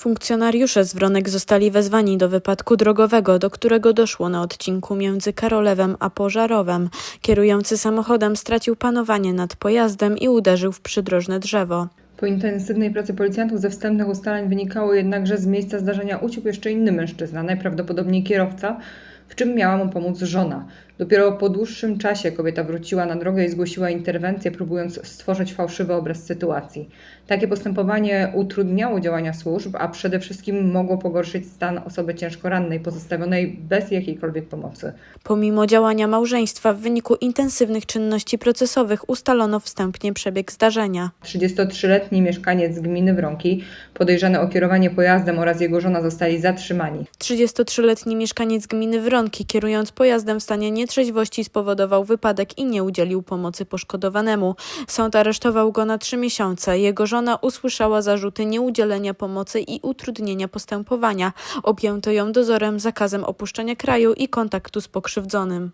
Funkcjonariusze z Wronek zostali wezwani do wypadku drogowego, do którego doszło na odcinku między Karolewem a Pożarowem. Kierujący samochodem stracił panowanie nad pojazdem i uderzył w przydrożne drzewo. Po intensywnej pracy policjantów ze wstępnych ustaleń wynikało jednak, że z miejsca zdarzenia uciekł jeszcze inny mężczyzna, najprawdopodobniej kierowca, w czym miała mu pomóc żona. Dopiero po dłuższym czasie kobieta wróciła na drogę i zgłosiła interwencję, próbując stworzyć fałszywy obraz sytuacji. Takie postępowanie utrudniało działania służb, a przede wszystkim mogło pogorszyć stan osoby ciężko rannej, pozostawionej bez jakiejkolwiek pomocy. Pomimo działania małżeństwa, w wyniku intensywnych czynności procesowych ustalono wstępnie przebieg zdarzenia. 33-letni mieszkaniec gminy Wronki, podejrzany o kierowanie pojazdem oraz jego żona zostali zatrzymani. 33-letni mieszkaniec gminy Wronki, kierując pojazdem w stanie nietrzeźwości, spowodował wypadek i nie udzielił pomocy poszkodowanemu. Sąd aresztował go na trzy miesiące. Jego żona usłyszała zarzuty nieudzielenia pomocy i utrudnienia postępowania. Objęto ją dozorem, zakazem opuszczenia kraju i kontaktu z pokrzywdzonym.